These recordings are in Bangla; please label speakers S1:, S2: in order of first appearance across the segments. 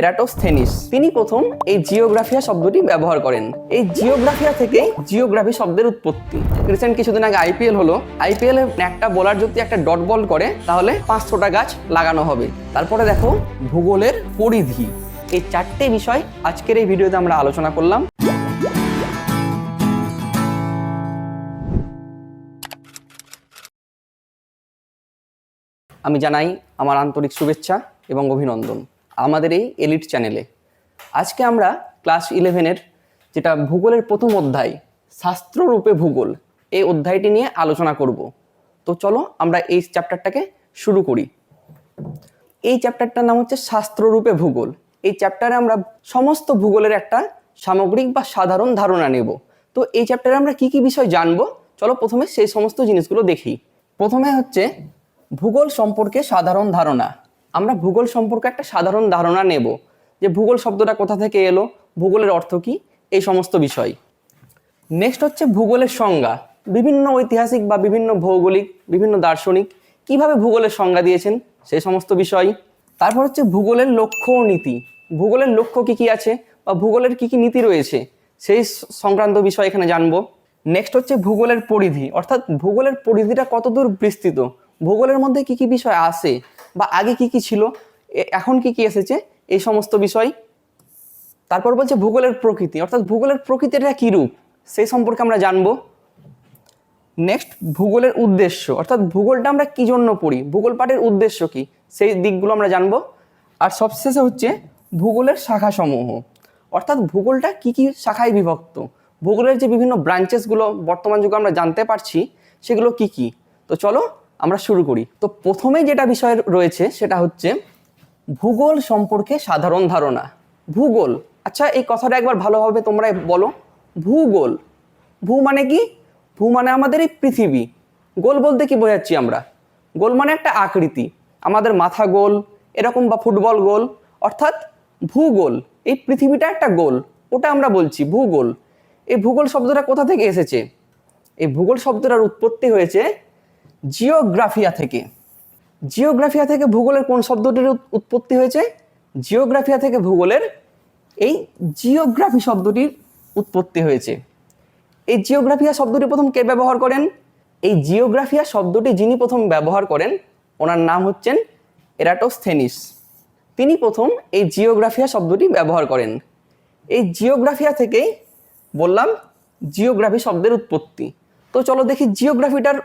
S1: এরাটোস্থেনিস। তিনি প্রথম এই জিওগ্রাফিয়া শব্দটি ব্যবহার করেন। এই জিওগ্রাফিয়া থেকেই জিওগ্রাফি শব্দের উৎপত্তি। রিসেন্ট কিছুদিন আগে আইপিএল হলো। আইপিএল একটা বোলার যদি একটা ডট বল করে, তাহলে পাঁচশোটা গাছ লাগানো হবে। তারপরে দেখো, ভূগোলের পরিধি। এই চারটে বিষয় আজকের এই ভিডিওতে আমরা আলোচনা করলাম। আমি জানাই আমার আন্তরিক শুভেচ্ছা এবং অভিনন্দন। আমাদের এই এলিট চ্যানেলে আজকে আমরা ক্লাস ইলেভেনের যেটা ভূগোলের প্রথম অধ্যায়, শাস্ত্ররূপে ভূগোল, এই অধ্যায়টি নিয়ে আলোচনা করব। তো চলো আমরা এই চ্যাপ্টারটাকে শুরু করি। এই চ্যাপ্টারটার নাম হচ্ছে শাস্ত্ররূপে ভূগোল। এই চ্যাপ্টারে আমরা সমস্ত ভূগোলের একটা সামগ্রিক বা সাধারণ ধারণা নেব। তো এই চ্যাপ্টারে আমরা কি কি বিষয় জানব? চলো প্রথমে সেই সমস্ত জিনিসগুলো দেখি। প্রথমে হচ্ছে ভূগোল সম্পর্কে সাধারণ ধারণা। আমরা ভূগোল সম্পর্কে একটা সাধারণ ধারণা নেব যে ভূগোল শব্দটা কোথা থেকে এলো, ভূগোলের অর্থ কী, এই সমস্ত বিষয়। নেক্সট হচ্ছে ভূগোলের সংজ্ঞা। বিভিন্ন ঐতিহাসিক বা বিভিন্ন ভৌগোলিক, বিভিন্ন দার্শনিক কীভাবে ভূগোলের সংজ্ঞা দিয়েছেন, সেই সমস্ত বিষয়। তারপর হচ্ছে ভূগোলের লক্ষ্য ও নীতি। ভূগোলের লক্ষ্য কী কী আছে বা ভূগোলের কী কী নীতি রয়েছে, সেই সংক্রান্ত বিষয় এখানে জানব। নেক্সট হচ্ছে ভূগোলের পরিধি। অর্থাৎ ভূগোলের পরিধিটা কতদূর বিস্তৃত? ভূগোলের মধ্যে কী কী বিষয় আসে বা আগে কী কী ছিল? এখন কী কী এসেছে? এই সমস্ত বিষয়। তারপর বলছে ভূগোলের প্রকৃতি। অর্থাৎ ভূগোলের প্রকৃতিটা কী রূপ? সেই সম্পর্কে আমরা জানব। নেক্সট ভূগোলের উদ্দেশ্য। অর্থাৎ ভূগোলটা আমরা কী জন্য পড়ি? ভূগোল পাঠের উদ্দেশ্য কী? সেই দিকগুলো আমরা জানব। আর সবশেষে হচ্ছে ভূগোলের শাখাসমূহ। অর্থাৎ ভূগোলটা কী কী শাখায় বিভক্ত? ভূগোলের যে বিভিন্ন ব্রাঞ্চেসগুলো বর্তমান যুগে আমরা জানতে পারছি, সেগুলো কি কি? তো চলো আমরা শুরু করি। তো প্রথমে যেটা বিষয় রয়েছে সেটা হচ্ছে ভূগোল সম্পর্কে সাধারণ ধারণা। ভূগোল। আচ্ছা এই কথাটা একবার ভালোভাবে তোমরা বলো। ভূগোল। ভূ মানে কি? ভূ মানে আমাদের এই পৃথিবী। গোল বলতে কি বোঝাচ্ছি আমরা? গোল মানে একটা আকৃতি। আমাদের মাথা গোল, এরকম বা ফুটবল গোল। অর্থাৎ ভূগোল। এই পৃথিবীটা একটা গোল। ওটা আমরা বলছি ভূগোল। এই ভূগোল শব্দটা কোথা থেকে এসেছে? এই ভূগোল শব্দটার উৎপত্তি হয়েছে জিওগ্রাফিয়া থেকে। জিওগ্রাফিয়া থেকে ভূগোলের কোন শব্দটির উৎপত্তি হয়েছে? জিওগ্রাফিয়া থেকে ভূগোলের এই জিওগ্রাফি শব্দটির উৎপত্তি হয়েছে। এই জিওগ্রাফিয়া শব্দটি প্রথম কে ব্যবহার করেন? এই জিওগ্রাফিয়া শব্দটি যিনি প্রথম ব্যবহার করেন, ওনার নাম হচ্ছেন এরাটোস্থেনিস। তিনি প্রথম এই জিওগ্রাফিয়া শব্দটি ব্যবহার করেন। এই জিওগ্রাফিয়া থেকেই বললাম জিওগ্রাফি শব্দের উৎপত্তি। তো চলো দেখি জিওগ্রাফিটার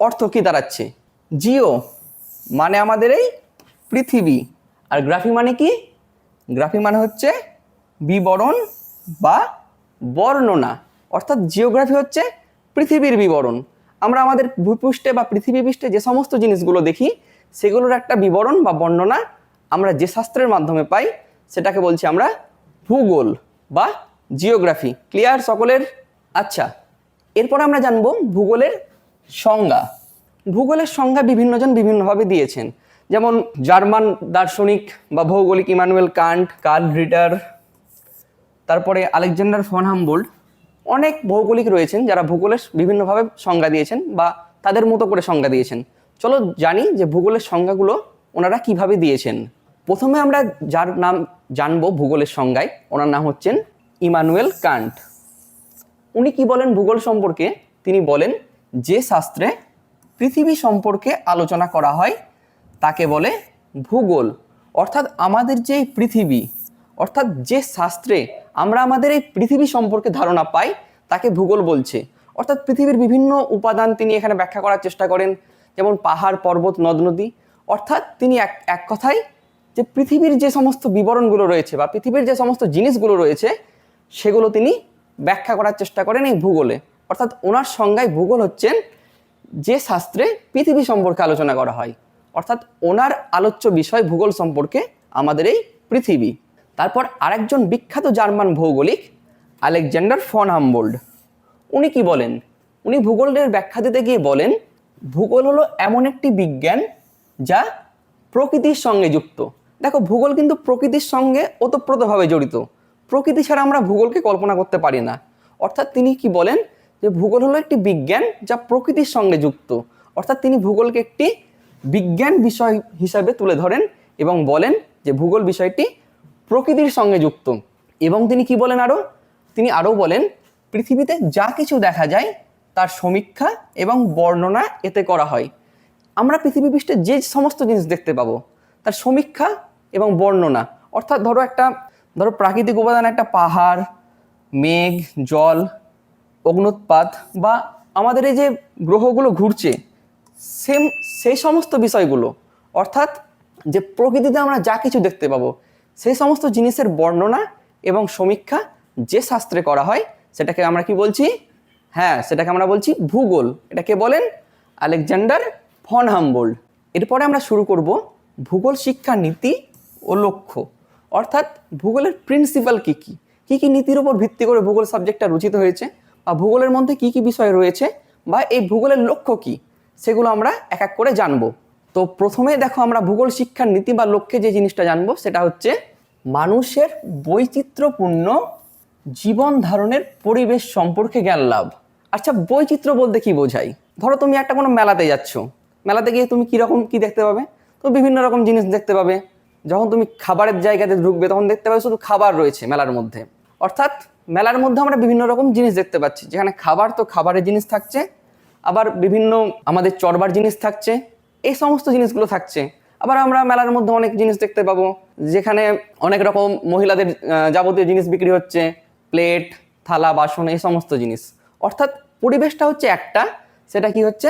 S1: অর্থ কী দাঁড়াচ্ছে? জিও মানে আমাদের এই পৃথিবী। আর গ্রাফি মানে কি? গ্রাফি মানে হচ্ছে বিবরণ বা বর্ণনা। অর্থাৎ জিওগ্রাফি হচ্ছে পৃথিবীর বিবরণ। আমরা আমাদের ভূপৃষ্ঠে বা পৃথিবী পৃষ্ঠে যে সমস্ত জিনিসগুলো দেখি, সেগুলোর একটা বিবরণ বা বর্ণনা আমরা যে শাস্ত্রের মাধ্যমে পাই, সেটাকে বলছি আমরা ভূগোল বা জিওগ্রাফি। ক্লিয়ার সকলের? আচ্ছা এরপর আমরা জানব ভূগোলের সংজ্ঞা। ভূগোলের সংজ্ঞা বিভিন্নজন বিভিন্নভাবে দিয়েছেন। যেমন জার্মান দার্শনিক বা ভৌগোলিক ইমানুয়েল কান্ট, কার্ল রিটার তারপরে আলেকজান্ডার ফন হামবোল্ড অনেক ভৌগোলিক রয়েছেন যারা ভূগোলের বিভিন্নভাবে সংজ্ঞা দিয়েছেন বা তাদের মতো করে সংজ্ঞা দিয়েছেন। চলো জানি যে ভূগোলের সংজ্ঞাগুলো ওনারা কীভাবে দিয়েছেন। প্রথমে আমরা যার নাম জানব ভূগোলের সংজ্ঞায়, ওনার নাম হচ্ছেন ইমানুয়েল কান্ট। উনি কি বলেন ভূগোল সম্পর্কে? তিনি বলেন যে শাস্ত্রে পৃথিবী সম্পর্কে আলোচনা করা হয়, তাকে বলে ভূগোল। অর্থাৎ আমাদের যে পৃথিবী, অর্থাৎ যে শাস্ত্রে আমরা আমাদের এই পৃথিবী সম্পর্কে ধারণা পাই, তাকে ভূগোল বলছে। অর্থাৎ পৃথিবীর বিভিন্ন উপাদান তিনি এখানে ব্যাখ্যা করার চেষ্টা করেন, যেমন পাহাড়, পর্বত, নদ, নদী। অর্থাৎ তিনি এক এক কথায় যে পৃথিবীর যে সমস্ত বিবরণগুলো রয়েছে বা পৃথিবীর যে সমস্ত জিনিসগুলো রয়েছে, সেগুলো তিনি ব্যাখ্যা করার চেষ্টা করেন এই ভূগোলে। অর্থাৎ ওনার সংজ্ঞায় ভূগোল হচ্ছেন যে শাস্ত্রে পৃথিবী সম্পর্কে আলোচনা করা হয়। অর্থাৎ ওনার আলোচ্য বিষয় ভূগোল সম্পর্কে আমাদের এই পৃথিবী। তারপর আরেকজন বিখ্যাত জার্মান ভৌগোলিক, আলেকজান্ডার ফন হামবোল্ড। উনি কি বলেন? উনি ভূগোলের ব্যাখ্যা দিতে গিয়ে বলেন, ভূগোল হলো এমন একটি বিজ্ঞান যা প্রকৃতির সঙ্গে যুক্ত। দেখো, ভূগোল কিন্তু প্রকৃতির সঙ্গে ওতপ্রোতভাবে জড়িত। প্রকৃতি ছাড়া আমরা ভূগোলকে কল্পনা করতে পারি না। অর্থাৎ তিনি কি বলেন? যে ভূগোল হলো একটি বিজ্ঞান যা প্রকৃতির সঙ্গে যুক্ত। অর্থাৎ তিনি ভূগোলকে একটি বিজ্ঞান বিষয় হিসাবে তুলে ধরেন এবং বলেন যে ভূগোল বিষয়টি প্রকৃতির সঙ্গে যুক্ত। এবং তিনি কি বলেন আরও? তিনি আরও বলেন, পৃথিবীতে যা কিছু দেখা যায়, তার সমীক্ষা এবং বর্ণনা এতে করা হয়। আমরা পৃথিবী পৃষ্ঠে যে সমস্ত জিনিস দেখতে পাবো, তার সমীক্ষা এবং বর্ণনা। অর্থাৎ ধরো একটা, ধরো প্রাকৃতিক উপাদান, একটা পাহাড়, মেঘ, জল অগ্নুৎপাত বা আমাদের এই যে গ্রহগুলো ঘুরছে সেম সেই সমস্ত বিষয়গুলো, অর্থাৎ যে প্রকৃতিতে আমরা যা কিছু দেখতে পাবো সেই সমস্ত জিনিসের বর্ণনা এবং সমীক্ষা যে শাস্ত্রে করা হয়, সেটাকে আমরা কি বলছি? হ্যাঁ সেটাকে আমরা বলছি ভূগোল। এটাকে বলেন আলেকজান্ডার ফন হাম্বোল্ড। এরপরে আমরা শুরু করব ভূগোল শিক্ষা নীতি ও লক্ষ্য। অর্থাৎ ভূগোলের প্রিন্সিপাল কী কী? কী কী নীতির উপর ভিত্তি করে ভূগোল সাবজেক্টটা রচিত হয়েছে? ভূগোলের মধ্যে কী কী বিষয় রয়েছে বা এই ভূগোলের লক্ষ্য কী, সেগুলো আমরা এক এক করে জানব। তো প্রথমে দেখো আমরা ভূগোল শিক্ষার নীতি বা লক্ষ্যে যে জিনিসটা জানব, সেটা হচ্ছে মানুষের বৈচিত্র্যপূর্ণ জীবন ধারণের পরিবেশ সম্পর্কে জ্ঞান লাভ। আচ্ছা বৈচিত্র্য বলতে কি বোঝাই ধরো তুমি একটা কোনো মেলাতে যাচ্ছ। মেলাতে গিয়ে তুমি কীরকম কী দেখতে পাবে? তো বিভিন্ন রকম জিনিস দেখতে পাবে। যখন তুমি খাবারের জায়গাতে ঢুকবে, তখন দেখতে পাবে শুধু খাবার রয়েছে মেলার মধ্যে। অর্থাৎ মেলার মধ্যে আমরা বিভিন্ন রকম জিনিস দেখতে পাচ্ছি। যেখানে খাবার তো খাবারের জিনিস থাকছে, আবার বিভিন্ন আমাদের চরবার জিনিস থাকছে, এই সমস্ত জিনিসগুলো থাকছে। আবার আমরা মেলার মধ্যে অনেক জিনিস দেখতে পাবো, যেখানে অনেক রকম মহিলাদের যাবতীয় জিনিস বিক্রি হচ্ছে, প্লেট, থালা, বাসন, এই সমস্ত জিনিস। অর্থাৎ পরিবেশটা হচ্ছে একটা, সেটা কি হচ্ছে?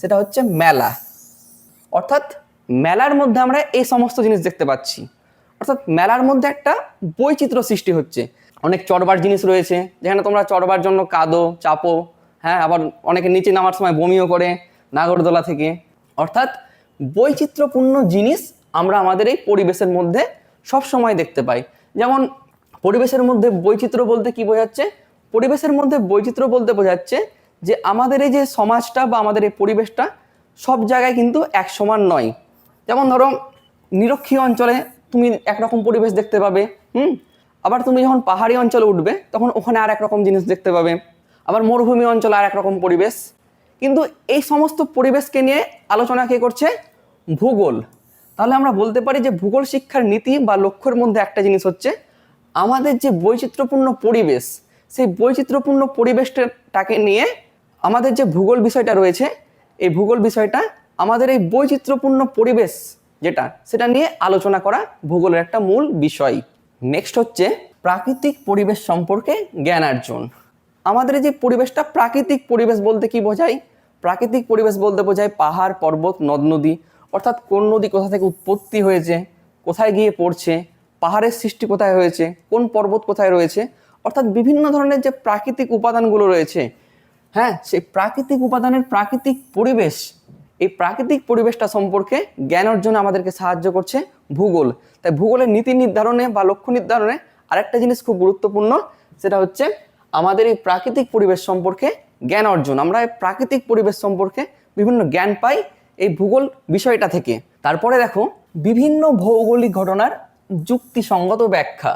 S1: সেটা হচ্ছে মেলা। অর্থাৎ মেলার মধ্যে আমরা এই সমস্ত জিনিস দেখতে পাচ্ছি। অর্থাৎ মেলার মধ্যে একটা বৈচিত্র্য সৃষ্টি হচ্ছে। অনেক চড়বার জিনিস রয়েছে। যেখানে তোমরা চড়বার জন্য কাদো, চাপো হ্যাঁ আবার অনেকে নিচে নামার সময় বমিও করে নাগরদোলা থেকে। অর্থাৎ বৈচিত্র্যপূর্ণ জিনিস আমরা আমাদের এই পরিবেশের মধ্যে সব সময় দেখতে পাই। যেমন পরিবেশের মধ্যে বৈচিত্র্য বলতে কি বোঝাচ্ছে? পরিবেশের মধ্যে বৈচিত্র্য বলতে বোঝাচ্ছে যে আমাদের এই যে সমাজটা বা আমাদের এই পরিবেশটা সব জায়গায় কিন্তু এক সমান নয়। যেমন ধরো, নিরক্ষীয় অঞ্চলে তুমি একরকম পরিবেশ দেখতে পাবে, হুম? আবার তুমি যখন পাহাড়ি অঞ্চলে উঠবে, তখন ওখানে আর এক রকম জিনিস দেখতে পাবে। আবার মরুভূমি অঞ্চলে আর এক রকম পরিবেশ। কিন্তু এই সমস্ত পরিবেশকে নিয়ে আলোচনা কে করছে? ভূগোল। তাহলে আমরা বলতে পারি যে ভূগোল শিক্ষার নীতি বা লক্ষ্যের মধ্যে একটা জিনিস হচ্ছে, আমাদের যে বৈচিত্র্যপূর্ণ পরিবেশ, সেই বৈচিত্র্যপূর্ণ পরিবেশটাকে নিয়ে আমাদের যে ভূগোল বিষয়টা রয়েছে, এই ভূগোল বিষয়টা আমাদের এই বৈচিত্র্যপূর্ণ পরিবেশ যেটা, সেটা নিয়ে আলোচনা করা ভূগোলের একটা মূল বিষয়। নেক্সট হচ্ছে প্রাকৃতিক পরিবেশ সম্পর্কে জ্ঞান অর্জন। আমাদের যে পরিবেশটা প্রাকৃতিক পরিবেশ বলতে কি বোঝায়? প্রাকৃতিক পরিবেশ বলতে বোঝায় পাহাড়, পর্বত, নদ, নদী। অর্থাৎ কোন নদী কোথা থেকে উৎপত্তি হয়েছে, কোথায় গিয়ে পড়ছে, পাহাড়ের সৃষ্টি কোথায় হয়েছে, কোন পর্বত কোথায় রয়েছে। অর্থাৎ বিভিন্ন ধরনের যে প্রাকৃতিক উপাদানগুলো রয়েছে হ্যাঁ সেই প্রাকৃতিক উপাদানের প্রাকৃতিক পরিবেশ এই প্রাকৃতিক পরিবেশটা সম্পর্কে জ্ঞান অর্জনে আমাদেরকে সাহায্য করছে ভূগোল। তাই ভূগোলের নীতি নির্ধারণে বা লক্ষ্য নির্ধারণে আরেকটা জিনিস খুব গুরুত্বপূর্ণ, সেটা হচ্ছে আমাদের এই প্রাকৃতিক পরিবেশ সম্পর্কে জ্ঞান অর্জন। আমরা এই প্রাকৃতিক পরিবেশ সম্পর্কে বিভিন্ন জ্ঞান পাই এই ভূগোল বিষয়টা থেকে। তারপরে দেখো, বিভিন্ন ভৌগোলিক ঘটনার যুক্তিসঙ্গত ব্যাখ্যা।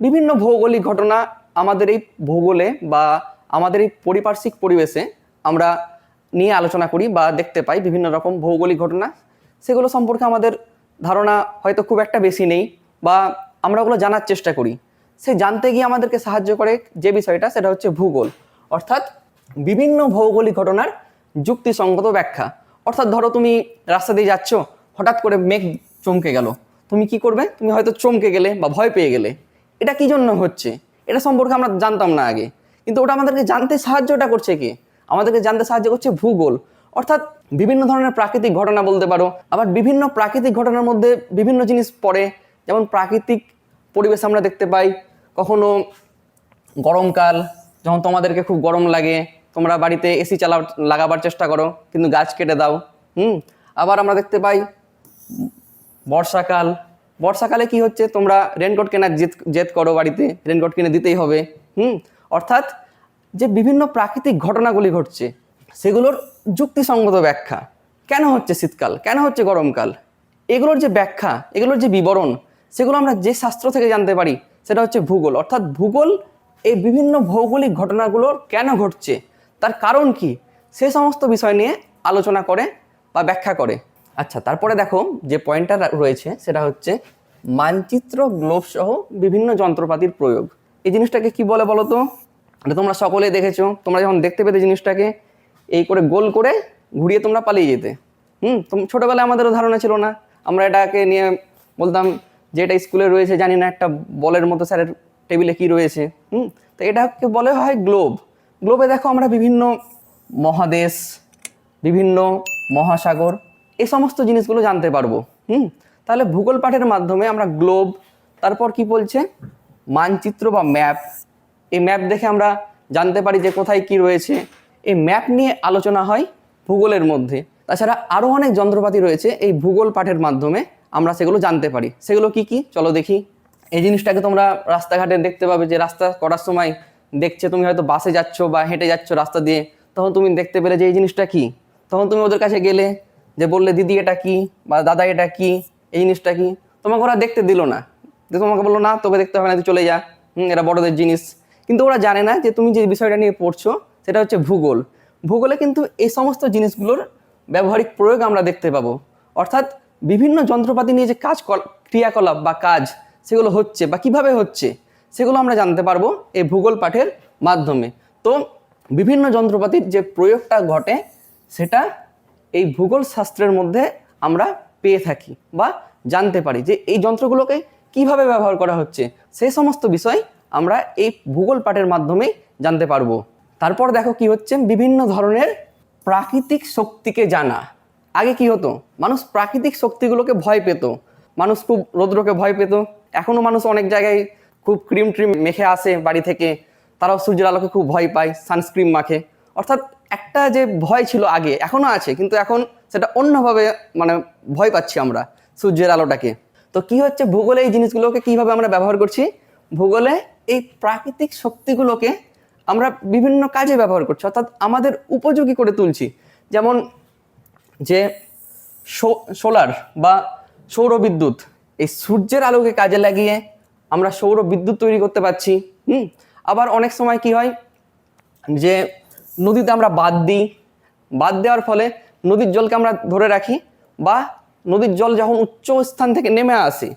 S1: বিভিন্ন ভৌগোলিক ঘটনা আমাদের এই ভূগোলে বা আমাদের এই পরিপার্শ্বিক পরিবেশে আমরা নিয়ে আলোচনা করি বা দেখতে পাই বিভিন্ন রকম ভৌগোলিক ঘটনা, সেগুলো সম্পর্কে আমাদের ধারণা হয়তো খুব একটা বেশি নেই বা আমরা ওগুলো জানার চেষ্টা করি। সে জানতে গিয়ে আমাদেরকে সাহায্য করে যে বিষয়টা, সেটা হচ্ছে ভূগোল। অর্থাৎ বিভিন্ন ভৌগোলিক ঘটনার যুক্তিসঙ্গত ব্যাখ্যা। অর্থাৎ ধরো তুমি রাস্তা দিয়ে যাচ্ছ, হঠাৎ করে মেঘ চমকে গেল। তুমি কি করবে? তুমি হয়তো চমকে গেলে বা ভয় পেয়ে গেলে। এটা কি জন্য হচ্ছে? এটা সম্পর্কে আমরা জানতাম না আগে। কিন্তু ওটা আমাদেরকে জানতে সাহায্যটা করছে কি? আমাদেরকে জানতে সাহায্য করছে ভূগোল। অর্থাৎ বিভিন্ন ধরনের প্রাকৃতিক ঘটনা বলতে পারো, আবার বিভিন্ন প্রাকৃতিক ঘটনার মধ্যে বিভিন্ন জিনিস পড়ে। যেমন প্রাকৃতিক পরিবেশ আমরা দেখতে পাই, কখনো গরমকাল, যখন তোমাদেরকে খুব গরম লাগে, তোমরা বাড়িতে এসি চালা, লাগাবার চেষ্টা করো, কিন্তু গাছ কেটে দাও, হুম? আবার আমরা দেখতে পাই বর্ষাকাল। বর্ষাকালে কি হচ্ছে? তোমরা রেনকোট কেনার জেদ জেদ করো বাড়িতে রেনকোট কিনে দিতেই হবে, হুম? অর্থাৎ যে বিভিন্ন প্রাকৃতিক ঘটনাগুলি ঘটছে, সেগুলোর যুক্তিসঙ্গত ব্যাখ্যা। কেন হচ্ছে শীতকাল? কেন হচ্ছে গরমকাল? এগুলোর যে ব্যাখ্যা, এগুলোর যে বিবরণ, সেগুলো আমরা যে শাস্ত্র থেকে জানতে পারি, সেটা হচ্ছে ভূগোল। অর্থাৎ ভূগোল এই বিভিন্ন ভৌগোলিক ঘটনাগুলো কেন ঘটছে, তার কারণ কি, সে সমস্ত বিষয় নিয়ে আলোচনা করে বা ব্যাখ্যা করে। আচ্ছা তারপরে দেখো, যে পয়েন্টটা রয়েছে, সেটা হচ্ছে মানচিত্র গ্লোব সহ বিভিন্ন যন্ত্রপাতির প্রয়োগ। এই জিনিসটাকে কি বলে বলো তো? এটা তোমরা সকলেই দেখেছ, তোমরা যখন দেখতে পেতে জিনিসটাকে, এই করে গোল করে ঘুরিয়ে তোমরা পালিয়ে যেতে। হুম ছোটোবেলায় আমাদেরও ধারণা ছিল না। আমরা এটাকে নিয়ে বলতাম যে এটা স্কুলে রয়েছে, জানি না একটা বলের মতো স্যারের টেবিলে কি রয়েছে। হুম, তো এটাকে বলে হয় গ্লোব। গ্লোবে দেখো আমরা বিভিন্ন মহাদেশ, বিভিন্ন মহাসাগর, এই সমস্ত জিনিসগুলো জানতে পারব। হুম, তাহলে ভূগোল পাঠের মাধ্যমে আমরা গ্লোব, তারপর কি বলছে? মানচিত্র বা ম্যাপ। এই ম্যাপ দেখে আমরা জানতে পারি যে কোথায় কি রয়েছে। এই ম্যাপ নিয়ে আলোচনা হয় ভূগোলের মধ্যে। তাছাড়া আরও অনেক যন্ত্রপাতি রয়েছে এই ভূগোল পাঠের মাধ্যমে আমরা সেগুলো জানতে পারি। সেগুলো কি কি? চলো দেখি। এই জিনিসটাকে তোমরা রাস্তাঘাটে দেখতে পাবে যে রাস্তা করার সময় দেখছে তুমি হয়তো বাসে যাচ্ছ বা হেঁটে যাচ্ছ রাস্তা দিয়ে। তখন তুমি দেখতে পেলে যে এই জিনিসটা কি? তখন তুমি ওদের কাছে গেলে যে বললে, দিদি, এটা কি? বা, দাদা, এটা কি? এই জিনিসটা কি? তোমাকে ওরা দেখতে দিল না। তোমাকে বলল, না, তোকে দেখতে হবে না, তুই চলে যা। হুম, এটা বড়দের জিনিস। কিন্তু ওরা জানে না যে তুমি যে বিষয়টা নিয়ে পড়ছো, সেটা হচ্ছে ভূগোল। ভূগোলে কিন্তু এই সমস্ত জিনিসগুলোর ব্যবহারিক প্রয়োগ আমরা দেখতে পাবো। অর্থাৎ বিভিন্ন যন্ত্রপাতি নিয়ে যে কাজ কল- ক্রিয়াকলাপ বা কাজ, সেগুলো হচ্ছে বা কীভাবে হচ্ছে, সেগুলো আমরা জানতে পারব এই ভূগোল পাঠের মাধ্যমে। তো বিভিন্ন যন্ত্রপাতির যে প্রয়োগটা ঘটে, সেটা এই ভূগোল শাস্ত্রের মধ্যে আমরা পেয়ে থাকি বা জানতে পারি যে এই যন্ত্রগুলোকে কীভাবে ব্যবহার করা হচ্ছে সেই সমস্ত বিষয় আমরা এই ভূগোল পাঠের মাধ্যমেই জানতে পারব। তারপর দেখো কি হচ্ছে? বিভিন্ন ধরনের প্রাকৃতিক শক্তিকে জানা। আগে কি হতো? মানুষ প্রাকৃতিক শক্তিগুলোকে ভয় পেত। মানুষ খুব রৌদ্রকে ভয় পেত। এখনও মানুষ অনেক জায়গায় খুব ক্রিম ট্রিম মেখে আসে বাড়ি থেকে। তারাও সূর্যের আলোকে খুব ভয় পায়, সানস্ক্রিন মাখে। অর্থাৎ একটা যে ভয় ছিল আগে এখনও আছে, কিন্তু এখন সেটা অন্যভাবে মানে ভয় পাচ্ছি আমরা সূর্যের আলোটাকে। তো কি হচ্ছে? ভূগোলে এই জিনিসগুলোকে কীভাবে আমরা ব্যবহার করছি? ভূগোলে এই প্রাকৃতিক শক্তিগুলোকে আমরা বিভিন্ন কাজে ব্যবহার করছি, অর্থাৎ আমাদের উপযোগী করে তুলছি। যেমন যে সোলার বা সৌর বিদ্যুৎ এই সূর্যের আলোকে কাজে লাগিয়ে আমরা সৌর বিদ্যুৎ তৈরি করতে পারছি, হুম? আবার অনেক সময় কি হয় যে নদীতে আমরা বাদ দিই, বাদ দেওয়ার ফলে নদীর জলকে আমরা ধরে রাখি বা নদীর জল যখন উচ্চ স্থান থেকে নেমে আসে,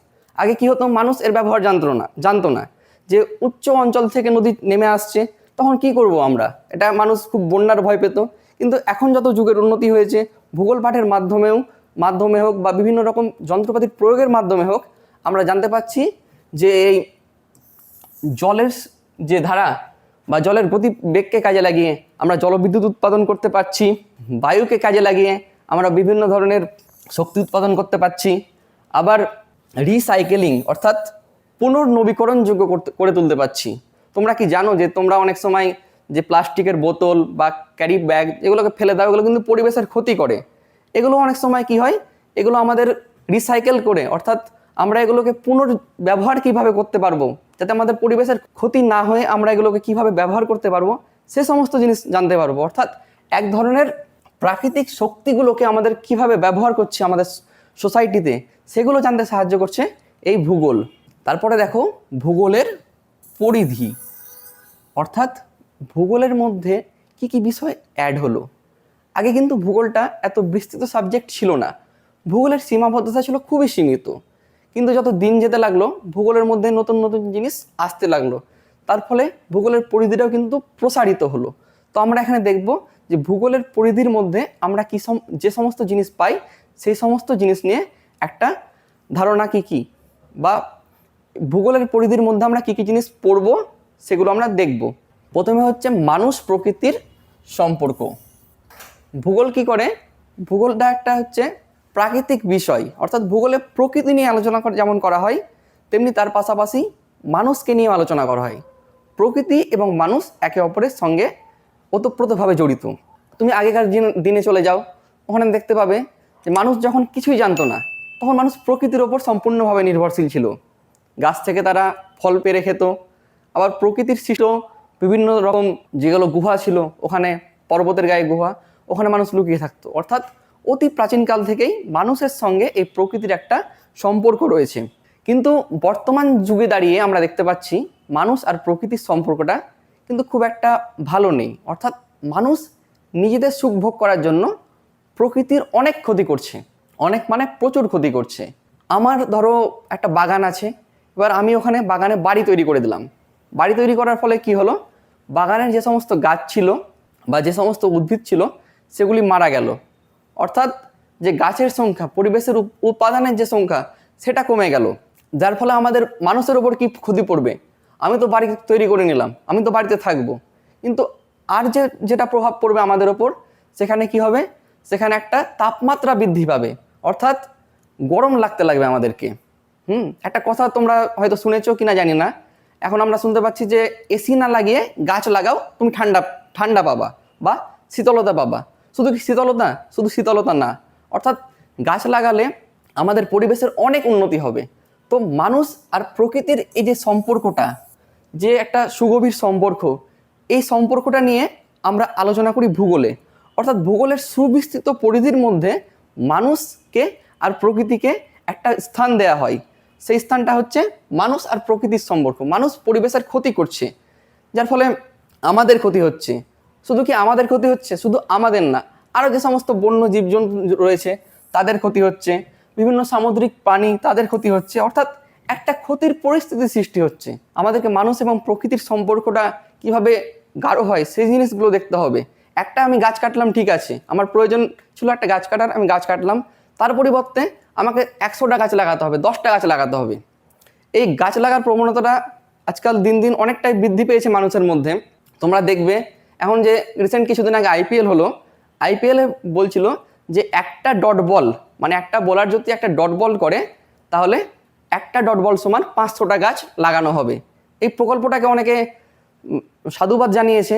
S1: আগে কি হতো? মানুষ এর ব্যবহার জানতো না জানতো না। যে উচ্চ অঞ্চল থেকে নদী নেমে আসছে, তখন কি করব আমরা? এটা মানুষ খুব বন্যার ভয় পেত। কিন্তু এখন যত যুগের উন্নতি হয়েছে ভূগোল পাঠের মাধ্যমেও, মাধ্যমে হোক বা বিভিন্ন রকম যন্ত্রপাতির প্রয়োগের মাধ্যমে হোক, আমরা জানতে পারছি যে এই জলের যে ধারা বা জলের গতি বেগকে কাজে লাগিয়ে আমরা জলবিদ্যুৎ উৎপাদন করতে পারছি, বায়ুকে কাজে লাগিয়ে আমরা বিভিন্ন ধরনের শক্তি উৎপাদন করতে পারছি। আবার রিসাইকেলিং অর্থাৎ পুনর্নবীকরণযোগ্য করতে, করে তুলতে পারছি। তোমরা কি জানো যে তোমরা অনেক সময় যে প্লাস্টিকের বোতল বা ক্যারি ব্যাগ এগুলোকে ফেলে দাও, এগুলো কিন্তু পরিবেশের ক্ষতি করে। এগুলো অনেক সময় কি হয়? এগুলো আমাদের রিসাইকেল করে, অর্থাৎ আমরা এগুলোকে পুনর্ব্যবহার কীভাবে করতে পারব? যাতে আমাদের পরিবেশের ক্ষতি না হয়ে আমরা এগুলোকে কীভাবে ব্যবহার করতে পারব? সে সমস্ত জিনিস জানতে পারব। অর্থাৎ এক ধরনের প্রাকৃতিক শক্তিগুলোকে আমাদের কীভাবে ব্যবহার করছে আমাদের সোসাইটিতে সেগুলো জানতে সাহায্য করছে এই ভূগোল। তারপরে দেখো ভূগোলের পরিধি। অর্থাৎ ভূগোলের মধ্যে কি কি বিষয় অ্যাড হলো? আগে কিন্তু ভূগোলটা এত বিস্তৃত সাবজেক্ট ছিল না। ভূগোলের সীমাবদ্ধতা ছিল খুবই সীমিত। কিন্তু যত দিন যেতে লাগল, ভূগোলের মধ্যে নতুন নতুন জিনিস আসতে লাগল। তার ফলে ভূগোলের পরিধিটাও কিন্তু প্রসারিত হলো। তো আমরা এখানে দেখব যে ভূগোলের পরিধির মধ্যে আমরা কি সম- যে সমস্ত জিনিস পাই, সেই সমস্ত জিনিস নিয়ে একটা ধারণা কি কি? বা ভূগোলের পরিধির মধ্যে আমরা কি কী জিনিস পড়ব, সেগুলো আমরা দেখব। প্রথমে হচ্ছে মানুষ প্রকৃতির সম্পর্ক। ভূগোল কি করে? ভূগোলটা একটা হচ্ছে প্রাকৃতিক বিষয়। অর্থাৎ ভূগোলে প্রকৃতি নিয়ে আলোচনা যেমন করা হয়, তেমনি তার পাশাপাশি মানুষকে নিয়ে আলোচনা করা হয়। প্রকৃতি এবং মানুষ একে অপরের সঙ্গে ওতপ্রোতভাবে জড়িত। তুমি আগেকার দিন- দিনে চলে যাও, ওখানে দেখতে পাবে যে মানুষ যখন কিছুই জানতো না, তখন মানুষ প্রকৃতির ওপর সম্পূর্ণভাবে নির্ভরশীল ছিল। গাছ থেকে তারা ফল পেরে খেত। আবার প্রকৃতির সৃষ্ট বিভিন্ন রকম যেগুলো গুহা ছিল, ওখানে পর্বতের গায়ে গুহা, ওখানে মানুষ লুকিয়ে থাকতো। অর্থাৎ অতি প্রাচীনকাল থেকেই মানুষের সঙ্গে এই প্রকৃতির একটা সম্পর্ক রয়েছে। কিন্তু বর্তমান যুগে দাঁড়িয়ে আমরা দেখতে পাচ্ছি, মানুষ আর প্রকৃতির সম্পর্কটা কিন্তু খুব একটা ভালো নেই। অর্থাৎ মানুষ নিজেদের সুখ ভোগ করার জন্য প্রকৃতির অনেক ক্ষতি করছে। অনেক মানে প্রচুর ক্ষতি করছে। আমার ধরো একটা বাগান আছে এবার আমি ওখানে বাগানে বাড়ি তৈরি করে দিলাম। বাড়ি তৈরি করার ফলে কি হলো? বাগানের যে সমস্ত গাছ ছিল বা যে সমস্ত উদ্ভিদ ছিল, সেগুলি মারা গেল। অর্থাৎ যে গাছের সংখ্যা, পরিবেশের উপ- উপাদানের যে সংখ্যা, সেটা কমে গেল। যার ফলে আমাদের মানুষের ওপর কি ক্ষতি পড়বে? আমি তো বাড়ি তৈরি করে নিলাম, আমি তো বাড়িতে থাকব। কিন্তু আর যে, যেটা প্রভাব পড়বে আমাদের ওপর, সেখানে কি হবে? সেখানে একটা তাপমাত্রা বৃদ্ধি পাবে। অর্থাৎ গরম লাগতে লাগবে আমাদেরকে। হুম, একটা কথা তোমরা হয়তো শুনেছো কিনা জানি না। এখন আমরা শুনতে পাচ্ছি যে এসি না লাগিয়ে গাছ লাগাও, তুমি ঠান্ডা ঠান্ডা পাবা বা শীতলতা পাবা। শুধু কি শীতলতা? শুধু শীতলতা না। অর্থাৎ গাছ লাগালে আমাদের পরিবেশের অনেক উন্নতি হবে। তো মানুষ আর প্রকৃতির এই যে সম্পর্কটা, যে একটা সুগভীর সম্পর্ক, এই সম্পর্কটা নিয়ে আমরা আলোচনা করি ভূগোলে। অর্থাৎ ভূগোলের সুবিস্তৃত পরিধির মধ্যে মানুষকে আর প্রকৃতিকে একটা স্থান দেয়া হয়। সেই স্থানটা হচ্ছে মানুষ আর প্রকৃতির সম্পর্ক। মানুষ পরিবেশের ক্ষতি করছে, যার ফলে আমাদের ক্ষতি হচ্ছে। শুধু কি আমাদের ক্ষতি হচ্ছে? শুধু আমাদের না আরও যে সমস্ত বন্য জীবজন্তু রয়েছে, তাদের ক্ষতি হচ্ছে। বিভিন্ন সামুদ্রিক প্রাণী, তাদের ক্ষতি হচ্ছে। অর্থাৎ একটা ক্ষতির পরিস্থিতি সৃষ্টি হচ্ছে। আমাদেরকে মানুষ এবং প্রকৃতির সম্পর্কটা কীভাবে গাঢ় হয়, সেই জিনিসগুলো দেখতে হবে। একটা আমি গাছ কাটলাম, ঠিক আছে। আমার প্রয়োজন ছিল একটা গাছ কাটার, আমি গাছ কাটলাম। তার পরিবর্তে আমাকে একশোটা গাছ লাগাতে হবে, দশটা গাছ লাগাতে হবে। এই গাছ লাগার প্রবণতাটা আজকাল দিন দিন অনেকটাই বৃদ্ধি পেয়েছে মানুষের মধ্যে। তোমরা দেখবে, এখন যে রিসেন্ট কিছুদিন আগে আইপিএল হলো আইপিএলে বলছিল যে একটা ডট বল মানে একটা বোলার যদি একটা ডট বল করে, তাহলে একটা ডট বল সমান পাঁচশোটা গাছ লাগানো হবে। এই প্রকল্পটাকে অনেকে সাধুবাদ জানিয়েছে,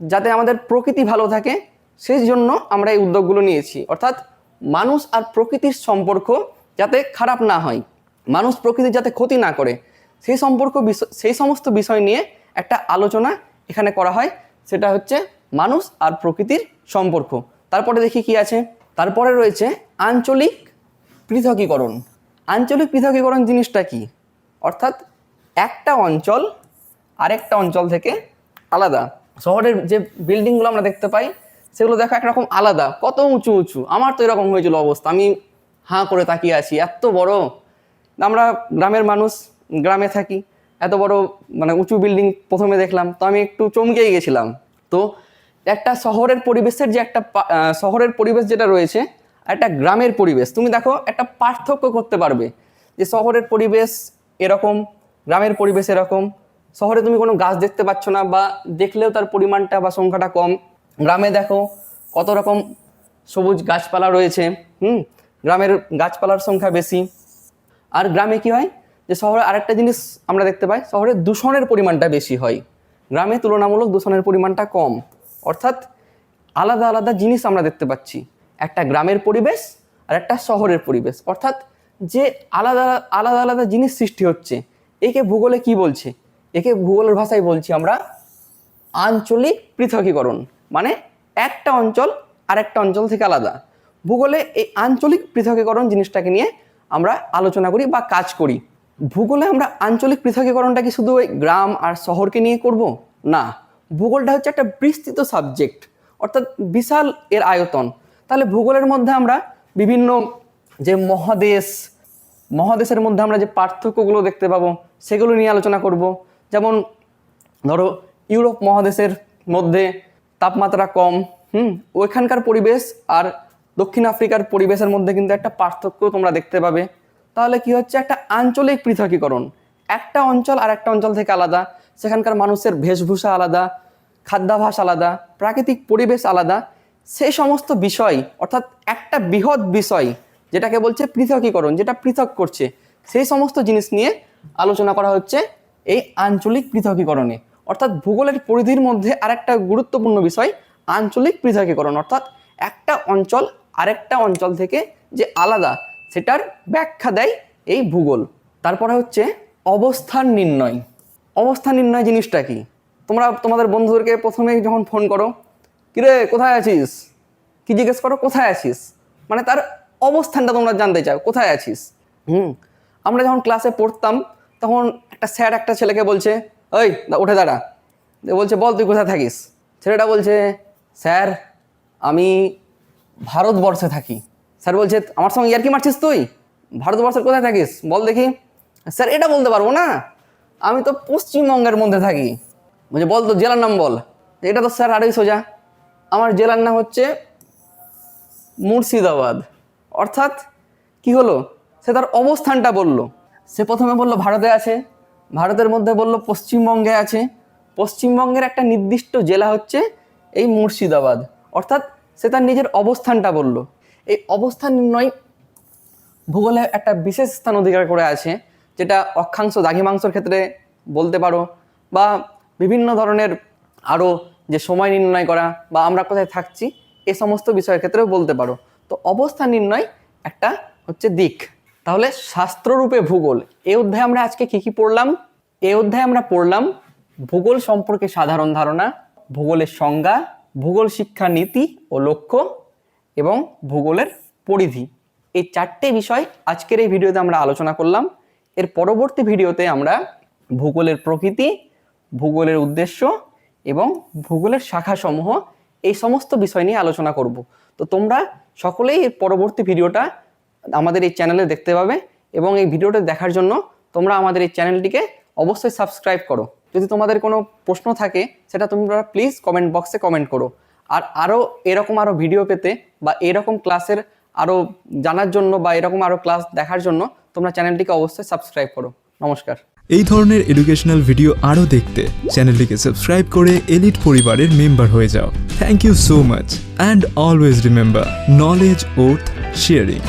S1: যাতে আমাদের প্রকৃতি ভালো থাকে, সেই জন্য আমরা এই উদ্যোগগুলো নিয়েছি। অর্থাৎ মানুষ আর প্রকৃতির সম্পর্ক যাতে খারাপ না হয়। মানুষ প্রকৃতির যাতে ক্ষতি না করে। সেই সম্পর্ক সেই সমস্ত বিষয় নিয়ে একটা আলোচনা এখানে করা হয়। সেটা হচ্ছে মানুষ আর প্রকৃতির সম্পর্ক। তারপরে দেখি কি আছে। তারপরে রয়েছে আঞ্চলিক পৃথকীকরণ। আঞ্চলিক পৃথকীকরণ জিনিসটা কি? অর্থাৎ একটা অঞ্চল আরেকটা অঞ্চল থেকে আলাদা। শহরের যে বিল্ডিংগুলো আমরা দেখতে পাই সেগুলো দেখো একরকম আলাদা, কত উঁচু উঁচু। আমার তো এরকম হয়েছিল অবস্থা, আমি হাঁ করে তাকিয়ে আছি, এত বড়। আমরা গ্রামের মানুষ, গ্রামে থাকি, এত বড় মানে উঁচু বিল্ডিং প্রথমে দেখলাম, তো আমি একটু চমকেই গেছিলাম। তো একটা শহরের পরিবেশের যে একটা শহরের পরিবেশ যেটা রয়েছে একটা গ্রামের পরিবেশ। তুমি দেখো, একটা পার্থক্য করতে পারবে, যে শহরের পরিবেশ এরকম, গ্রামের পরিবেশ এরকম। শহরে তুমি কোনো গাছ দেখতে পাচ্ছ না, বা দেখলেও তার পরিমাণটা বা সংখ্যাটা কম। গ্রামে দেখো কত রকম সবুজ গাছপালা রয়েছে, হুম? গ্রামের গাছপালার সংখ্যা বেশি। আর গ্রামে কি হয়? যে শহরে আরেকটা জিনিস আমরা দেখতে পাই, শহরে দূষণের পরিমাণটা বেশি হয়। গ্রামে তুলনামূলক দূষণের পরিমাণটা কম। অর্থাৎ আলাদা আলাদা জিনিস আমরা দেখতে পাচ্ছি। একটা গ্রামের পরিবেশ আর একটা শহরের পরিবেশ। অর্থাৎ যে আলাদা আলাদা আলাদা জিনিস সৃষ্টি হচ্ছে, একে ভূগোলে কি বলছে? একে ভূগোলের ভাষায় বলছি আমরা আঞ্চলিক পৃথকীকরণ। মানে একটা অঞ্চল আর একটা অঞ্চল থেকে আলাদা। ভূগোলে এই আঞ্চলিক পৃথকীকরণ জিনিসটাকে নিয়ে আমরা আলোচনা করি বা কাজ করি। ভূগোলে আমরা আঞ্চলিক পৃথকীকরণটা কি শুধু ওই গ্রাম আর শহরকে নিয়ে করব? না। ভূগোলটা হচ্ছে একটা বিস্তৃত সাবজেক্ট অর্থাৎ বিশাল এর আয়তন। তাহলে ভূগোলের মধ্যে আমরা বিভিন্ন যে মহাদেশ, মহাদেশের মধ্যে আমরা যে পার্থক্যগুলো দেখতে পাবো, সেগুলো নিয়ে আলোচনা করব। যেমন ধরো ইউরোপ মহাদেশের মধ্যে তাপমাত্রা কম, হুম, ওইখানকার পরিবেশ আর দক্ষিণ আফ্রিকার পরিবেশের মধ্যে কিন্তু একটা পার্থক্য তোমরা দেখতে পাবে। তাহলে কি হচ্ছে? একটা আঞ্চলিক পৃথকীকরণ। একটা অঞ্চল আর একটা অঞ্চল থেকে আলাদা। সেখানকার মানুষের বেশভূষা আলাদা, খাদ্যাভাস আলাদা, প্রাকৃতিক পরিবেশ আলাদা। সেই সমস্ত বিষয়, অর্থাৎ একটা বৃহৎ বিষয় যেটাকে বলছে পৃথকীকরণ, যেটা পৃথক করছে, সেই সমস্ত জিনিস নিয়ে আলোচনা করা হচ্ছে এই আঞ্চলিক পৃথকীকরণে। অর্থাৎ ভূগোলের পরিধির মধ্যে আরেকটা গুরুত্বপূর্ণ বিষয়, আঞ্চলিক পৃথকীকরণ। অর্থাৎ একটা অঞ্চল আরেকটা অঞ্চল থেকে যে আলাদা, সেটার ব্যাখ্যা দেয় এই ভূগোল। তারপরে হচ্ছে অবস্থান নির্ণয়। অবস্থান নির্ণয় জিনিসটা কি? তোমরা, তোমাদের বন্ধুদেরকে প্রথমে যখন ফোন করো, কিরে, কোথায় আছিস? কি জিজ্ঞেস করো, কোথায় আছিস? মানে তার অবস্থানটা তোমরা জানতে চাও, কোথায় আছিস? হুম, আমরা যখন ক্লাসে পড়তাম, তখন একটা স্যার একটা ছেলেকে বলছে ওই উঠে দাঁড়া। বলছে, বল, তুই কোথায় থাকিস? ছেলেটা বলছে, স্যার, আমি ভারতবর্ষে থাকি। স্যার বলছে, আমার সঙ্গে ইয়ার কি মারছিস তুই? ভারতবর্ষের কোথায় থাকিস? বল দেখি। স্যার, এটা বলতে পারব না। আমি তো পশ্চিমবঙ্গের মধ্যে থাকি। বলছে, বল তো, জেলার নাম বল। এটা তো স্যার আরোই সোজা। আমার জেলার নাম হচ্ছে মুর্শিদাবাদ। অর্থাৎ কি হলো? সে তার অবস্থানটা বলল। সে প্রথমে বলল, ভারতে আছে। ভারতের মধ্যে বলল পশ্চিমবঙ্গে আছে। পশ্চিমবঙ্গের একটা নির্দিষ্ট জেলা হচ্ছে এই মুর্শিদাবাদ। অর্থাৎ সে তার নিজের অবস্থানটা বলল। এই অবস্থান নির্ণয় ভূগোলে একটা বিশেষ স্থান অধিকার করে আছে, যেটা অক্ষাংশ দ্রাঘিমাংশর ক্ষেত্রে বলতে পারো বা বিভিন্ন ধরনের আরও যে সময় নির্ণয় করা বা আমরা কোথায় থাকছি, এ সমস্ত বিষয়ের ক্ষেত্রেও বলতে পারো। তো অবস্থান নির্ণয় একটা হচ্ছে দিক। তাহলে শাস্ত্ররূপে ভূগোল। এ অধ্যায়ে আমরা আজকে কি কি পড়লাম? এ অধ্যায়ে আমরা পড়লাম ভূগোল সম্পর্কে সাধারণ ধারণা, ভূগোলের সংজ্ঞা, ভূগোল শিক্ষা নীতি ও লক্ষ্য এবং ভূগোলের পরিধি। এই চারটে বিষয় আজকের এই ভিডিওতে আমরা আলোচনা করলাম। এর পরবর্তী ভিডিওতে আমরা ভূগোলের প্রকৃতি, ভূগোলের উদ্দেশ্য এবং ভূগোলের শাখাসমূহ এই সমস্ত বিষয় নিয়ে আলোচনা করব। তো তোমরা সকলেই এর পরবর্তী ভিডিওটা আমাদের এই চ্যানেলে দেখতে পাবে এবং এই ভিডিওটা দেখার জন্য তোমরা আমাদের এই চ্যানেলটিকে অবশ্যই সাবস্ক্রাইব করো। যদি তোমাদের কোনো প্রশ্ন থাকে, সেটা তোমরা প্লিজ কমেন্ট বক্সে কমেন্ট করো। আর আরও এরকম আরও ভিডিও পেতে বা এরকম ক্লাসের আরও জানার জন্য বা এরকম আরও ক্লাস দেখার জন্য তোমরা চ্যানেলটিকে অবশ্যই সাবস্ক্রাইব করো। নমস্কার।
S2: এই ধরনের এডুকেশনাল ভিডিও আরও দেখতে চ্যানেলটিকে সাবস্ক্রাইব করে এলিট পরিবারের মেম্বার হয়ে যাও। Thank you so much and always remember knowledge worth sharing